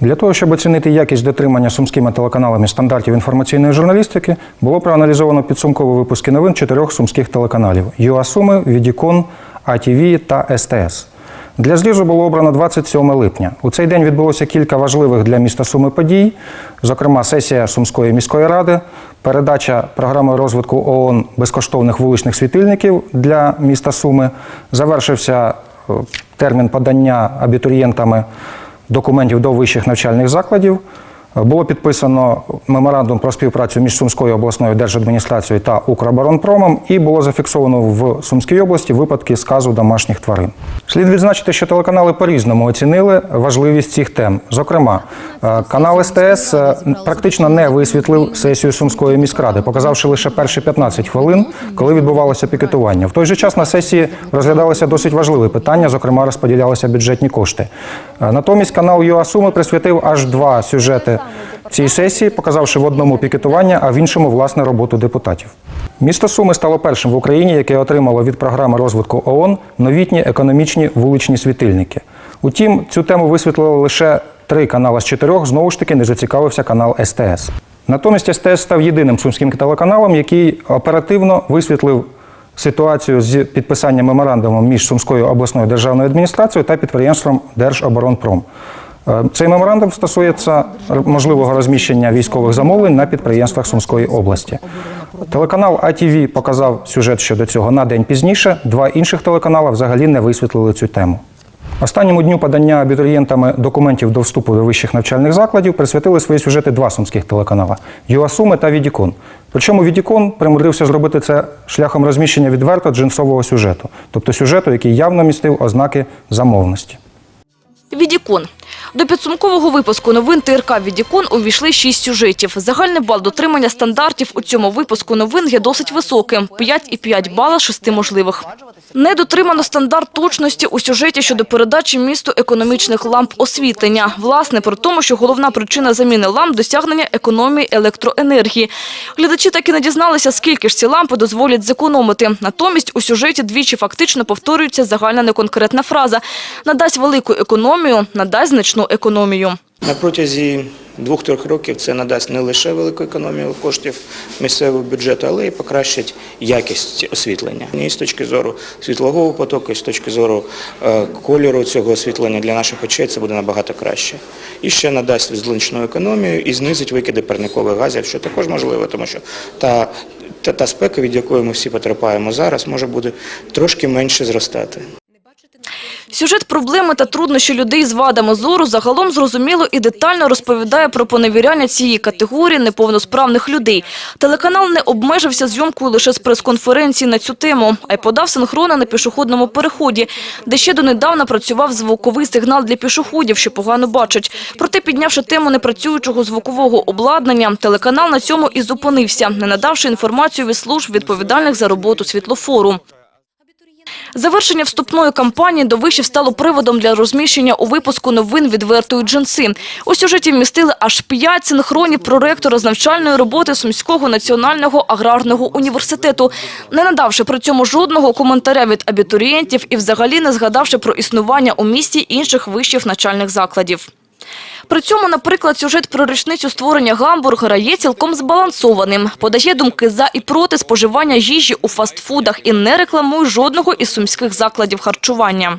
Для того, щоб оцінити якість дотримання сумськими телеканалами стандартів інформаційної журналістики, було проаналізовано підсумкові випуски новин чотирьох сумських телеканалів: ЮА Суми, Відікон, АТВ та СТС. Для злізу було обрано 27 липня. У цей день відбулося кілька важливих для міста Суми подій, зокрема, сесія Сумської міської ради, передача програми розвитку ООН безкоштовних вуличних світильників для міста Суми. Завершився е, термін подання абітурієнтами документів до вищих навчальних закладів. Було підписано меморандум про співпрацю між Сумською обласною держадміністрацією та Укроборонпромом, і було зафіксовано в Сумській області випадки сказу домашніх тварин. Слід відзначити, що телеканали по-різному оцінили важливість цих тем. Зокрема, е, канал СТС е, практично не висвітлив сесію Сумської міськради, показавши лише перші 15 хвилин, коли відбувалося пікетування. В той же час на сесії розглядалися досить важливі питання, зокрема, розподілялися бюджетні кошти. Е, Натомість канал ЮА Суми присвятив аж два сюжети цій сесії, показавши в одному пікетування, а в іншому власне роботу депутатів. Місто Суми стало першим в Україні, яке отримало від програми розвитку ООН новітні економічні вуличні світильники. Утім, цю тему висвітлили лише три канали з чотирьох. Знову ж таки, не зацікавився канал СТС. Натомість СТС став єдиним сумським телеканалом, який оперативно висвітлив ситуацію з підписанням меморандуму між Сумською обласною державною адміністрацією та підприємством Держоборонпром. Е, Цей меморандум стосується можливого розміщення військових замовлень на підприємствах Сумської області. Телеканал АТВ показав сюжет щодо цього на день пізніше. Два інших телеканали взагалі не висвітлили цю тему. Останньому дню подання абітурієнтами документів до вступу до вищих навчальних закладів присвятили свої сюжети два сумських телеканала ЮАСуми та Відікон. Причому Відікон примудрився зробити це шляхом розміщення відверто джинсового сюжету, тобто сюжету, який явно містив ознаки замовності. Відікон. До підсумкового випуску новин ТРК Відікон увійшли шість сюжетів. Загальний бал дотримання стандартів у цьому випуску новин є досить високим – 5,5 бала 6 можливих. Не дотримано стандарт точності у сюжеті щодо передачі місту економічних ламп освітлення. Власне, при тому, що головна причина заміни ламп – досягнення економії електроенергії. Глядачі так і не дізналися, скільки ж ці лампи дозволять зекономити. Натомість у сюжеті двічі фактично повторюється загальна неконкретна фраза «надасть велику економію, надасть значну економію». На протязі двох-трьох років це надасть не лише велику економію коштів місцевого бюджету, але й покращить якість освітлення. І з точки зору світлового потоку, і з точки зору е, кольору цього освітлення для наших очей це буде набагато краще. І ще надасть значну економію і знизить викиди парникових газів, що також можливо, тому що та, та, та спека, від якої ми всі потерпаємо зараз, може буде трошки менше зростати. Сюжет проблеми та труднощі людей з вадами зору загалом зрозуміло і детально розповідає про поневіряння цієї категорії неповносправних людей. Телеканал не обмежився зйомкою лише з прес-конференції на цю тему, а й подав синхрони на пішохідному переході, де ще донедавна працював звуковий сигнал для пішоходів, що погано бачать. Проте, піднявши тему непрацюючого звукового обладнання, телеканал на цьому і зупинився, не надавши інформацію від служб, відповідальних за роботу світлофору. Завершення вступної кампанії до вишів стало приводом для розміщення у випуску новин відвертої джинси. У сюжеті вмістили аж п'ять синхронів про ректора з навчальної роботи Сумського національного аграрного університету, не надавши при цьому жодного коментаря від абітурієнтів і взагалі не згадавши про існування у місті інших вищих навчальних закладів. При цьому, наприклад, сюжет про річницю створення гамбургера є цілком збалансованим. Подає думки за і проти споживання їжі у фастфудах і не рекламує жодного із сумських закладів харчування.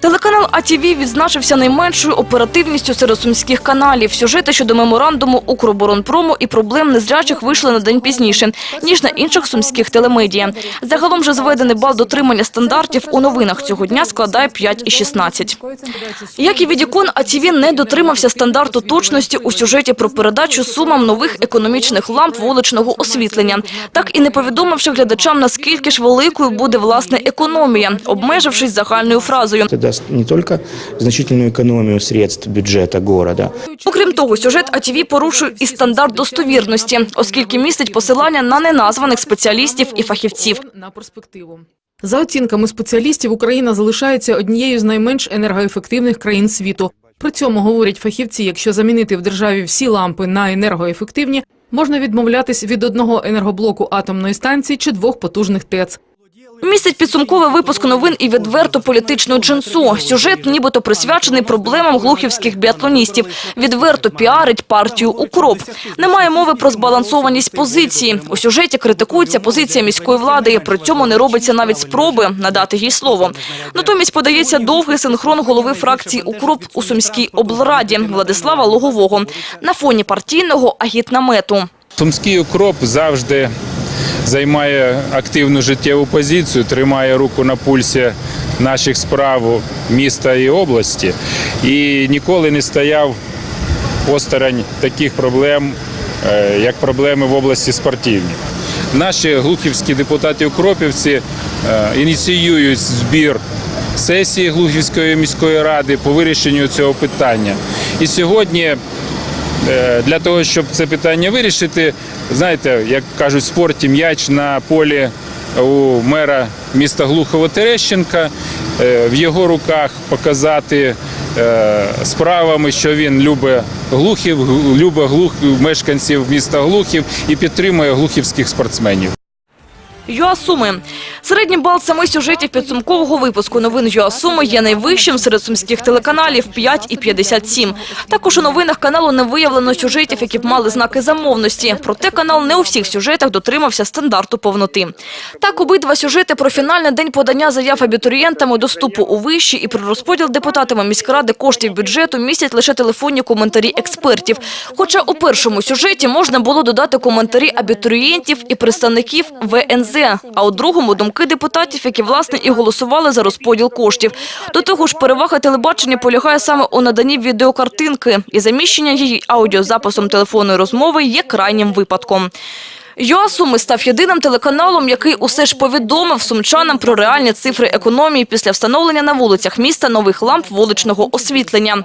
Телеканал АТВ відзначився найменшою оперативністю серед сумських каналів. Сюжети щодо меморандуму Укроборонпрому і проблем незрячих вийшли на день пізніше, ніж на інших сумських телемедіа. Загалом же зведений бал дотримання стандартів у новинах цього дня складає 5,16. Як і Відікон, АТВ не дотримався стандарту точності у сюжеті про передачу сумам нових економічних ламп вуличного освітлення, так і не повідомивши глядачам, наскільки ж великою буде власне економія, обмежившись загальною фразою. Даст не только значительную экономию средств бюджета города, Окрім того, сюжет АТВ порушує і стандарт достовірності, оскільки містить посилання на неназваних спеціалістів і фахівців. на перспективу. За оцінками спеціалістів, Україна залишається однією з найменш енергоефективних країн світу. При цьому говорять фахівці, якщо замінити в державі всі лампи на енергоефективні, можна відмовлятись від одного енергоблоку атомної станції чи двох потужних ТЕЦ. Містить підсумковий випуск новин і відверту політичну джинсу. Сюжет нібито присвячений проблемам глухівських біатлоністів. Відверто піарить партію «Укроп». Немає мови про збалансованість позиції. У сюжеті критикується позиція міської влади. При цьому не робиться навіть спроби надати їй слово. Натомість подається довгий синхрон голови фракції «Укроп» у Сумській облраді Владислава Логового на фоні партійного агітнамету. Сумський укроп завжди займає активну життєву позицію, тримає руку на пульсі наших справ міста і області і ніколи не стояв осторонь таких проблем, е, як проблеми в області спортивні. Наші глухівські депутати укропівці е, ініціюють збір сесії Глухівської міської ради по вирішенню цього питання. І сьогодні Для того, щоб це питання вирішити, знаєте, як кажуть в спорті, м'яч на полі у мера міста Глухово Терещенка. Е, В його руках показати е, справами, що він любить глухів, любить глух мешканців міста Глухів і підтримує глухівських спортсменів. ЮАСуми. Середній бал саме сюжетів підсумкового випуску новин ЮАСуми є найвищим серед сумських телеканалів 5,57. Також у новинах каналу не виявлено сюжетів, які б мали знаки замовності. Проте канал не у всіх сюжетах дотримався стандарту повноти. Так, обидва сюжети про фінальний день подання заяв абітурієнтами до вступу у виші і про розподіл депутатами міськради коштів бюджету містять лише телефонні коментарі експертів. Хоча у першому сюжеті можна було додати коментарі абітурієнтів і представників ВНЗ, а у другому думки депутатів, які власне і голосували за розподіл коштів. До того ж, перевага телебачення полягає саме у наданні відеокартинки, і заміщення її аудіозаписом телефонної розмови є крайнім випадком. ЮАСуми став єдиним телеканалом, який усе ж повідомив сумчанам про реальні цифри економії після встановлення на вулицях міста нових ламп вуличного освітлення.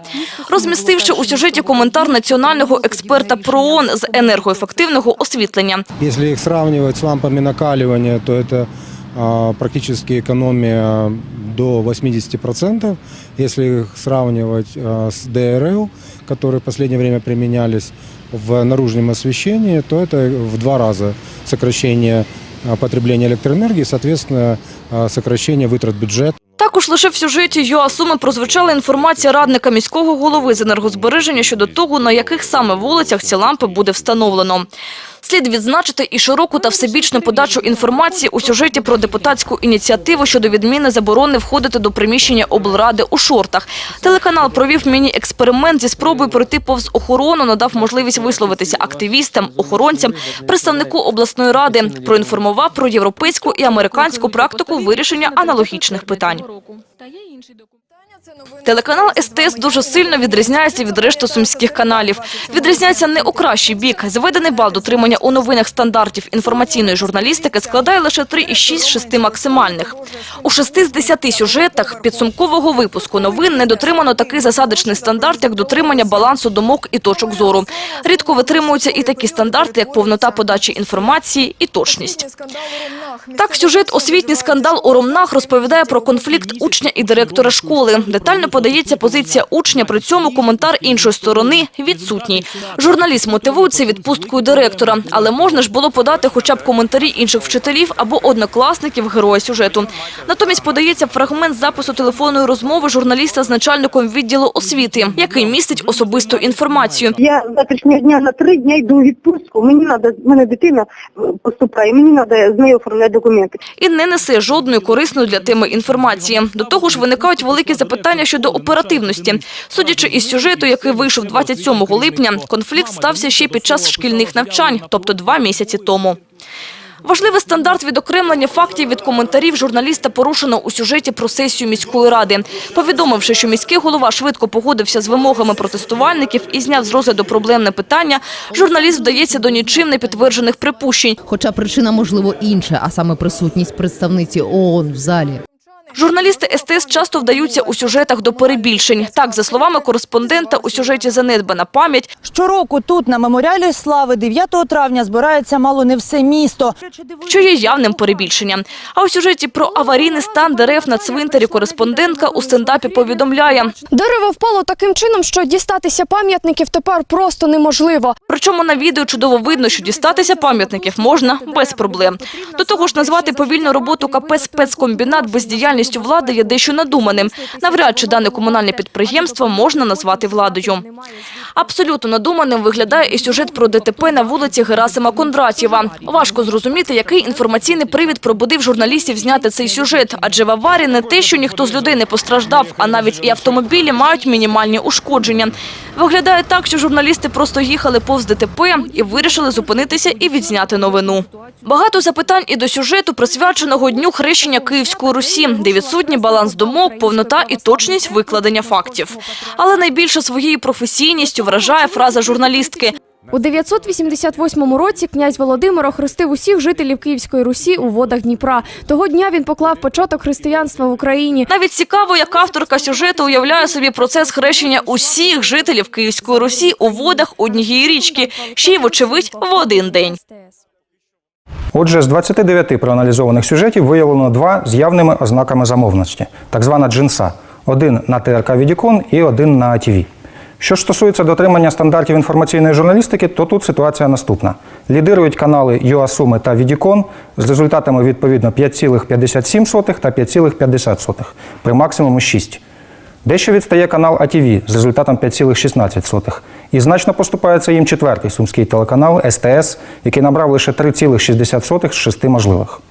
Розмістивши у сюжеті коментар національного експерта ПРООН з енергоефективного освітлення. Если их сравнивать с лампами накаливания, то а, практически экономия до 80%. Если их сравнивать а, с ДРЛ, которые в последнее время применялись в наружном освещении, то это в два раза сокращение а, потребления электроэнергии, соответственно, а, сокращение вытрат бюджета. Також лише в сюжеті ЮАСуми прозвучала інформація радника міського голови з енергозбереження щодо того, на яких саме вулицях ці лампи буде встановлено. Слід відзначити і широку та всебічну подачу інформації у сюжеті про депутатську ініціативу щодо відміни заборони входити до приміщення облради у шортах. Телеканал провів міні-експеримент зі спробою пройти повз охорону, надав можливість висловитися активістам, охоронцям, представнику обласної ради, проінформував про європейську і американську практику вирішення аналогічних питань. Телеканал СТС дуже сильно відрізняється від решти сумських каналів. Відрізняється не у кращий бік. Заведений бал дотримання у новинах стандартів інформаційної журналістики складає лише 3,6 з 6 максимальних. У 6 з 10 сюжетах підсумкового випуску новин не дотримано такий засадочний стандарт, як дотримання балансу думок і точок зору. Рідко витримуються і такі стандарти, як повнота подачі інформації і точність. Так, сюжет «Освітній скандал у Ромнах» розповідає про конфлікт учня і директора школи. Детально подається позиція учня, при цьому коментар іншої сторони відсутній. Журналіст мотивує це відпусткою директора, але можна ж було подати хоча б коментарі інших вчителів або однокласників героя сюжету. Натомість подається фрагмент запису телефонної розмови журналіста з начальником відділу освіти, який містить особисту інформацію. Я завтрашнього дня на три дня йду у відпустку. Мені треба, мене дитина е, поступає, мені треба з нею оформляти документи. і не несе жодної корисної для теми інформації. До того ж, виникають великі запитання щодо оперативності. Судячи із сюжету, який вийшов 27 липня, конфлікт стався ще під час шкільних навчань, тобто два місяці тому. Важливий стандарт відокремлення фактів від коментарів журналіста порушено у сюжеті про сесію міської ради. Повідомивши, що міський голова швидко погодився з вимогами протестувальників і зняв з розгляду проблемне питання, журналіст вдається до нічим не підтверджених припущень. Хоча причина можливо інша, а саме присутність представниці ООН в залі. Журналісти СТС часто вдаються у сюжетах до перебільшень. Так, за словами кореспондента, у сюжеті занедбана пам'ять, Щороку тут, на меморіалі слави, 9 травня збирається мало не все місто. що є явним перебільшенням. А у сюжеті про аварійний стан дерев на цвинтарі кореспондентка у стендапі повідомляє. Дерево впало таким чином, що дістатися пам'ятників тепер просто неможливо. Причому на відео чудово видно, що дістатися пам'ятників можна без проблем. До того ж, назвати повільну роботу КП «Спецкомбінат» бездіяльністю влади є дещо надуманим. Навряд чи дане комунальне підприємство можна назвати владою. Абсолютно надуманим виглядає і сюжет про ДТП на вулиці Герасима Кондратєва. Важко зрозуміти, який інформаційний привід пробудив журналістів зняти цей сюжет. Адже в аварії не те, що ніхто з людей не постраждав, а навіть і автомобілі мають мінімальні ушкодження. Виглядає так, що журналісти просто їхали повз ДТП і вирішили зупинитися і відзняти новину. Багато запитань і до сюжету, присвяченого Дню хрещення Київської Русі, де відсутній баланс думок, повнота і точність викладення фактів. Але найбільше своєю професійністю вражає фраза журналістки. У 988 році князь Володимир охрестив усіх жителів Київської Русі у водах Дніпра. Того дня він поклав початок християнства в Україні. Навіть цікаво, як авторка сюжету уявляє собі процес хрещення усіх жителів Київської Русі у водах однієї річки, ще й, вочевидь, в один день. Отже, з 29 проаналізованих сюжетів виявлено два з явними ознаками замовності, так звана джинса. Один на ТРК Відікон і один на АТВ. Що стосується дотримання стандартів інформаційної журналістики, то тут ситуація наступна. Лідирують канали ЮАСуми та Відікон з результатами відповідно 5,57 та 5,50 при максимуму 6. Дещо відстає канал АТВ з результатом 5,16. І значно поступається їм четвертий сумський телеканал СТС, який набрав лише 3,60 з 6 можливих.